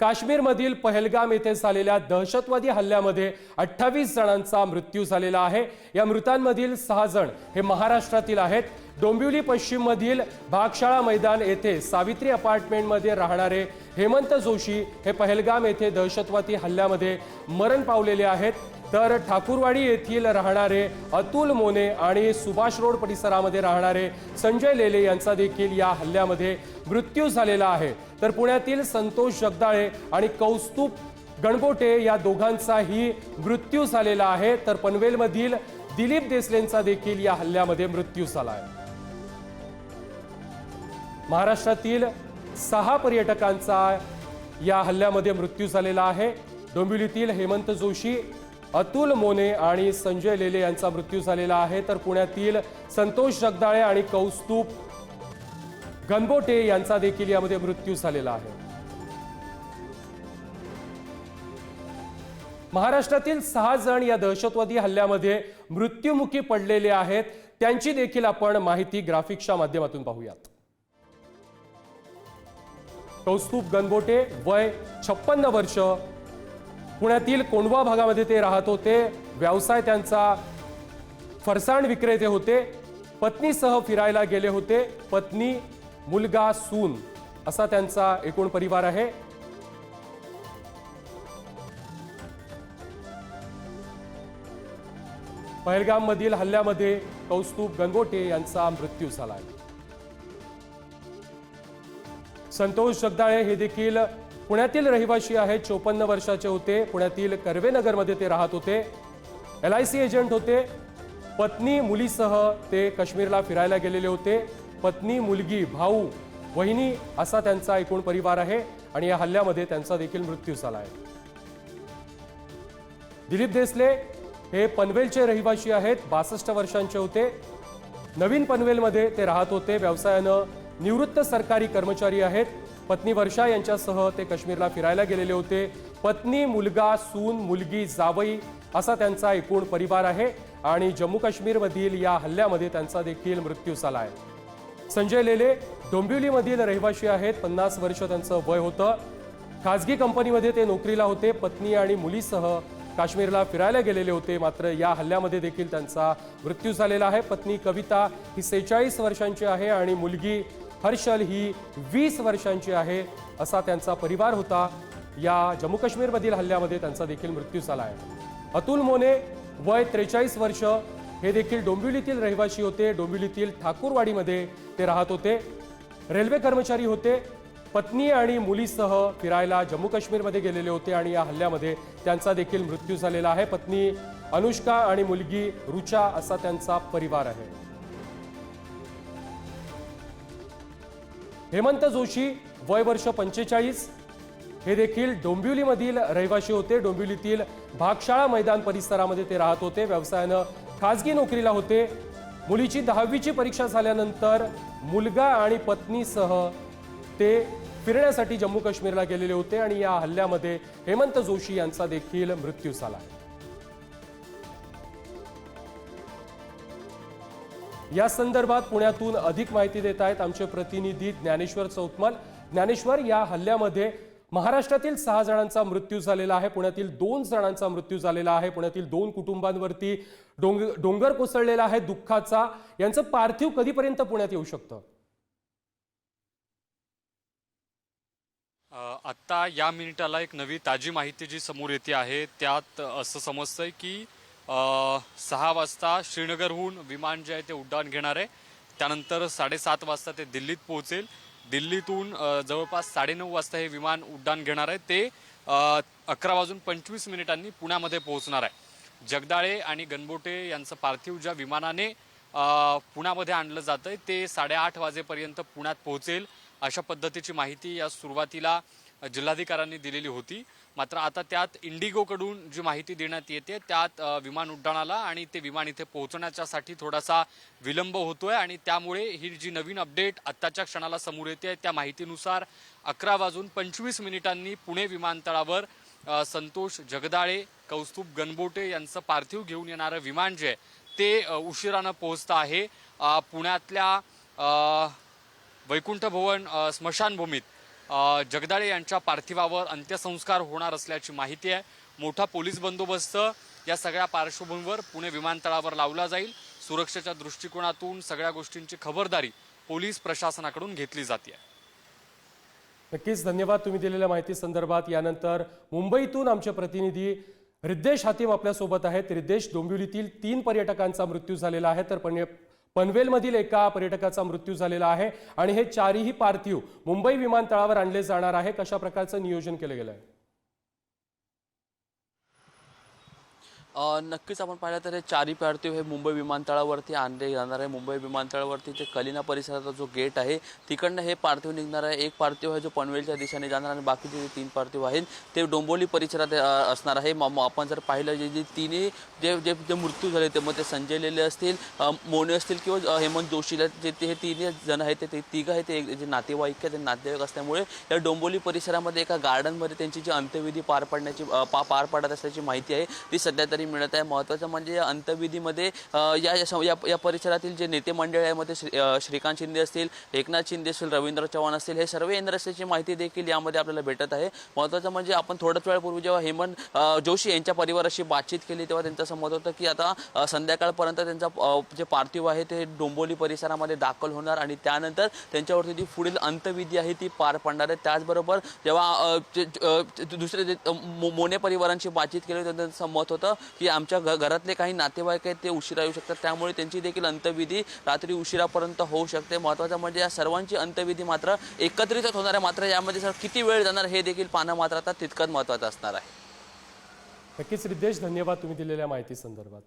काश्मीरमधील पहलगाम येथे झालेल्या दहशतवादी हल्ल्यामध्ये अठ्ठावीस जणांचा मृत्यू झालेला आहे. या मृतांमधील सहा जण हे महाराष्ट्रातील आहेत. डोंबिवली पश्चिममधील भागशाळा मैदान येथे सावित्री अपार्टमेंटमध्ये राहणारे हेमंत जोशी हे पहलगाम येथे दहशतवादी हल्ल्यामध्ये मरण पावलेले आहेत. तर ठाकूरवाडी येथील राहणारे अतुल मोने आणि सुभाष रोड परिसरामध्ये राहणारे संजय लेले यांचा देखील या हल्ल्यामध्ये मृत्यू झालेला आहे. तर पुण्यातील संतोष जगदाळे आणि कौस्तुभ गणबोटे या दोघांचाही मृत्यू झालेला आहे. तर पनवेलमधील दिलीप देसलेंचा देखील या हल्ल्यामध्ये मृत्यू झाला आहे महाराष्ट्रातील सहा पर्यटकांचा या हल्ल्यामध्ये मृत्यू झालेला आहे. डोंबिवलीतील हेमंत जोशी अतुल मोने आणि संजय लेले यांचा मृत्यू झालेला आहे. तर पुण्यातील संतोष जगदाळे आणि कौस्तुभ गणबोटे यांचा देखील यामध्ये मृत्यू झालेला आहे. महाराष्ट्रातील सहा जण या दहशतवादी हल्ल्यामध्ये मृत्युमुखी पडलेले आहेत. त्यांची देखील आपण माहिती ग्राफिक्सच्या माध्यमातून पाहूयात. कौस्तुभ गणबोटे वय छप्पन्न वर्ष पुण्यातील कोंडवा भागामध्ये ते राहत होते. व्यवसाय त्यांचा फरसाण विक्रेते होते. पत्नीसह फिरायला गेले होते. पत्नी मुलगा सून असा त्यांचा एकूण परिवार आहे. पहलगाम मधील हल्ल्यामध्ये कौस्तुभ गंगोटे यांचा मृत्यू झाला आहे संतोष जगदाळे हे देखील पुण्यातील रहिवाशी आहेत चोपन्न वर्षाचे होते. पुण्यातील कर्वेनगरमध्ये ते राहत होते. एल आय सी एजंट होते. पत्नी मुलीसह ते काश्मीरला फिरायला गेलेले होते. पत्नी मुलगी भाऊ वहिनी असा त्यांचा एकूण परिवार आहे आणि या हल्ल्यामध्ये त्यांचा देखील मृत्यू झाला आहे. दिलीप देसले हे पनवेलचे रहिवासी आहेत बासष्ट वर्षांचे होते. नवीन पनवेलमध्ये ते राहत होते. व्यवसायानं निवृत्त सरकारी कर्मचारी आहेत. पत्नी वर्षा यांच्यासह ते काश्मीरला फिरायला गेलेले होते. पत्नी मुलगा सून मुलगी जावई असा त्यांचा एकूण परिवार आहे आणि जम्मू काश्मीरमधील या हल्ल्यामध्ये त्यांचा देखील मृत्यू झाला आहे. संजय लेले डोंबिवलीमधील रहिवासी आहेत. पन्नास वर्ष त्यांचं वय होतं. खासगी कंपनीमध्ये ते नोकरीला होते. पत्नी आणि मुलीसह काश्मीरला फिरायला गेलेले होते. मात्र या हल्ल्यामध्ये देखील त्यांचा मृत्यू झालेला आहे. पत्नी कविता ही सेहेचाळीस वर्षांची आहे आणि मुलगी हर्षल ही वीस वर्षांची आहे असा त्यांचा परिवार होता. या जम्मू काश्मीरमधील हल्ल्यामध्ये त्यांचा देखील मृत्यू झाला आहे. अतुल मोने वय त्रेचाळीस वर्ष. हे देखील डोंबिवलीतील रहिवासी होते. डोंबिवलीतील ठाकूरवाडीमध्ये ते राहत होते. रेल्वे कर्मचारी होते. पत्नी आणि मुलीसह फिरायला जम्मू काश्मीरमध्ये गेलेले होते आणि या हल्ल्यामध्ये त्यांचा देखील मृत्यू झालेला आहे. पत्नी अनुष्का आणि मुलगी रुचा असा त्यांचा परिवार आहे. हेमंत जोशी वय वर्ष पंचेचाळीस. हे देखील डोंबिवलीमधील रहिवाशी होते. डोंबिवलीतील भागशाळा मैदान परिसरामध्ये ते राहत होते. व्यवसायानं खाजगी नोकरीला होते. मुलीची दहावीची परीक्षा झाल्यानंतर मुलगा आणि पत्नीसह ते फिरण्यासाठी जम्मू काश्मीरला गेलेले होते आणि या हल्ल्यामध्ये हेमंत जोशी यांचा देखील मृत्यू झाला. या संदर्भात पुण्यातून अधिक माहिती देत आहेत आमचे प्रतिनिधी ज्ञानेश्वर चौतमल ज्ञानेश्वर या हल्ल्यामध्ये महाराष्ट्रातील सहा जणांचा मृत्यू झालेला आहे पुण्यातील दोन जणांचा मृत्यू झालेला आहे पुण्यातील दोन कुटुंबांवरती डोंग डोंगर कोसळलेला आहे दुःखाचा. यांचं पार्थिव कधीपर्यंत पुण्यात येऊ शकतं? आत्ता या मिनिटाला एक नवी ताजी माहिती जी समोर येते आहे त्यात असं समजतंय की सहा वाजता श्रीनगरहून विमान जे आहे ते उड्डाण घेणार आहे. त्यानंतर साडेसात वाजता ते दिल्लीत पोहोचेल. दिल्लीतून जवळपास साडेनऊ वाजता हे विमान उड्डाण घेणार आहे. ते अकरा वाजून पंचवीस मिनिटांनी पुण्यामध्ये पोहोचणार आहे. जगदाळे आणि गणबोटे यांचं पार्थिव ज्या विमानाने पुण्यामध्ये आणलं जातंय ते साडेआठ वाजेपर्यंत पुण्यात पोहोचेल. अशा पद्धतीची माहिती या सुरुवातीला जिल्हाधिकाऱ्यांनी दिलेली होती. मात्र आता त्यात इंडिगोकडून जी माहिती देण्यात येते त्यात विमान उड्डाणाला आणि ते विमान इथे पोहोचण्याच्यासाठी थोडासा विलंब होतोय आणि त्यामुळे ही जी नवीन अपडेट आत्ताच्या क्षणाला समोर येते त्या माहितीनुसार अकरा वाजून पंचवीस मिनिटांनी पुणे विमानतळावर संतोष जगदाळे कौस्तुभ गणबोटे यांचं पार्थिव घेऊन येणारं विमान जे आहे ते उशिरानं पोहोचतं आहे. पुण्यातल्या वैकुंठ भवन स्मशानभूमीत जगदाळे यांच्या पार्थिवावर अंत्यसंस्कार होणार असल्याची माहिती आहे. मोठा पोलीस बंदोबस्त या सगळ्या पार्श्वभूमीवर पुणे विमानतळावर लावला जाईल. सुरक्षेच्या दृष्टिकोनातून सगळ्या गोष्टींची खबरदारी पोलीस प्रशासनाकडून घेतली जाते. नक्कीच धन्यवाद तुम्ही दिलेल्या माहिती संदर्भात. यानंतर मुंबईतून आमचे प्रतिनिधी रिद्देश हातीम आपल्यासोबत आहेत. रिद्देश डोंबिवलीतील तीन पर्यटकांचा मृत्यू झालेला आहे. तर पणे पनवेलमधील एका पर्यटकाचा मृत्यू झालेला आहे आणि हे चारही पार्थिव मुंबई विमानतळावर आणले जाणार आहे. कशा प्रकारचं नियोजन केलं गेलं आहे नक्कीच आपण पाहिलं तर हे चारी पार्थिव हे मुंबई विमानतळावरती आणले जाणार आहे. मुंबई विमानतळावरती ते कलिना परिसराचा जो गेट आहे तिकडनं हे पार्थिव निघणार आहे. एक पार्थिव आहे जो पनवेलच्या दिशेने जाणार आणि बाकीचे जे तीन पार्थिव आहेत ते डोंबोली परिसरात असणार आहे. म- आपण जर पाहिलं जे जे तिन्ही जे जे जे मृत्यू झाले ते मग ते संजय लेले असतील मोने असतील किंवा हेमंत जोशी जे ते हे तिन्ही जण आहेत ते ते तिघं आहेत ते एक- जे नातेवाईक आहे ते नातेवाईक असल्यामुळे या डोंबोली परिसरामध्ये एका गार्डनमध्ये त्यांची जी अंत्यविधी पार पडण्याची पा पार पडत असल्याची माहिती आहे. ती सध्या तरी मिळत आहे. महत्त्वाचं म्हणजे या अंतविधीमध्ये या या या परिसरातील जे नेते मंडळ आहे मध्ये श्री श्रीकांत शिंदे असतील एकनाथ शिंदे असतील रवींद्र चव्हाण असतील हे सर्व येणार असल्याची माहिती देखील यामध्ये आपल्याला भेटत आहे. महत्त्वाचं म्हणजे आपण थोड्याच वेळापूर्वी जेव्हा हेमंत जोशी यांच्या परिवाराशी बातचीत केली तेव्हा त्यांचं असं होतं की आता संध्याकाळपर्यंत त्यांचा जे पार्थिव आहे ते डोंबोली परिसरामध्ये दाखल होणार आणि त्यानंतर त्यांच्यावरती जी पुढील अंतविधी आहे ती पार पडणार आहे. त्याचबरोबर जेव्हा दुसरे जे मो- मोने परिवारांशी बातचीत केली त्यांचं मत होतं की आमच्या घ घरातले काही नातेवाईक आहेत ते उशिरा येऊ शकतात. त्यामुळे त्यांची देखील अंत्यविधी रात्री उशिरापर्यंत होऊ शकते. महत्त्वाचं म्हणजे या सर्वांची अंत्यविधी मात्र एकत्रितच होणार आहे मात्र यामध्ये सर किती वेळ जाणार हे देखील पाहणं मात्र आता तितकंच महत्त्वाचं असणार आहे. नक्कीच रिद्देश धन्यवाद तुम्ही दिलेल्या माहिती संदर्भात.